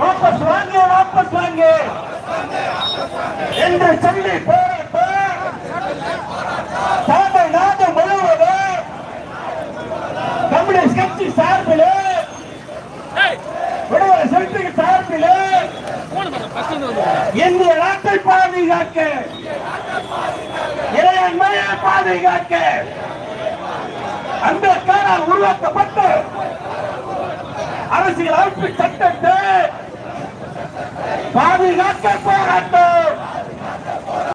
वापस वांगे वापस वांगे என்று சொல்லி போராட்டம் நாடு முழுவதும் கம்யூனிஸ்ட் கட்சி சார்பில் விடுதலை சிறுத்தைகள் சார்பில் இந்திய நாட்டை பாதுகாக்க இறையன்மையை பாதுகாக்க அந்த அம்பேத்கரால் உருவாக்கப்பட்ட அரசியல் அமைப்பு சட்டத்தை பாதுகாக்க போராட்டம்.